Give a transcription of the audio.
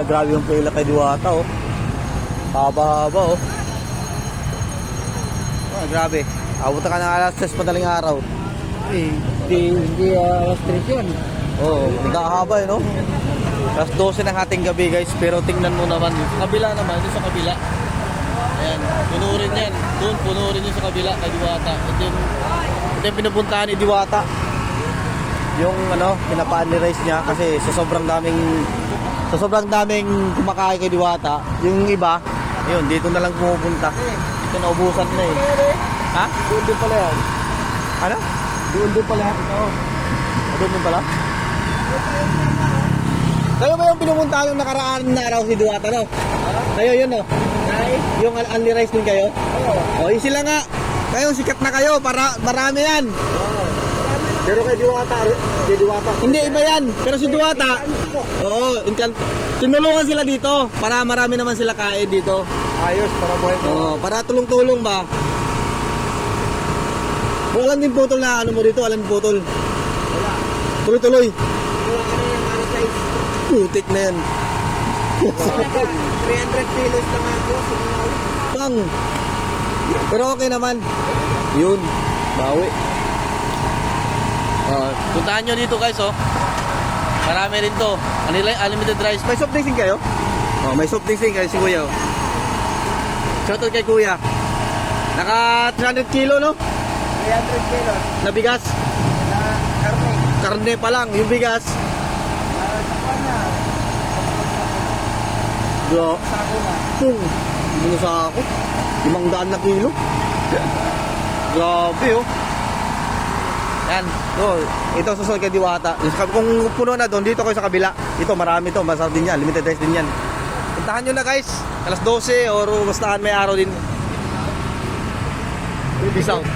Ah, grabe yung pila kay Diwata, oh. Haba-haba, oh. Ah, grabe. Abot ka ng alas 3 madaling araw. Eh, hindi, hindi uh, stress yun. Oo, oh, nagkahaba, eh, no? Alas 12 ng ating gabi, guys. Pero tingnan mo naman, kabila naman, yung sa kabila. Ayan, puno rin yan. Doon, puno rin yung sa kabila kay Diwata. Ito yung, ito yung pinupuntahan ni Diwata. Yung ano, pinapa-analyze niya kasi sa sobrang daming sa sobrang daming kumakain kay Diwata, yung iba, yun, dito na lang pumupunta. Ito naubusan na eh. Ha? Doon din pala yan. Ano? Doon din pala yan. Ito. Doon din pala? Kayo ba yung pinupuntahan yung nakaraan na araw si Diwata, no? Kayo yun, no? Yung un- only rice din kayo? Oo. O, yun sila nga. Kayo, sikat na kayo. Para, marami yan. Pero kay Diwata, kay Diwata. Hindi, iba yan. Pero si Diwata, oo, inkan tinulungan sila dito para marami naman sila kain dito. Ayos, para buhay. Oo, para tulong-tulong ba? Wala din putol na ano mo dito, alam putol. Wala. Tuloy-tuloy. Wala ka na yung ano size. Putik na yan. 300 kilos lang ako. Pang. Pero okay naman. Yun. Bawi. Puntahan nyo dito guys oh. Marami rin to. Anila, unlimited rice. May soft drinks din kayo? Oh, may soft drinks din kayo si Kuya. Oh. Shoutout kay Kuya. Naka 300 kilo no? 300 kilos Na bigas. na karne. Karne pa lang. Yung bigas. Na. Pung. Hindi sa ako. Limang daan na kilo. Grabe oh. Yan. So, ito susunod kay Diwata. Kung puno na doon, dito kayo sa kabila. Ito, marami to. Masarap din yan. Limited rice din yan. Puntahan nyo na guys. Alas 12 or basta may araw din. Peace out.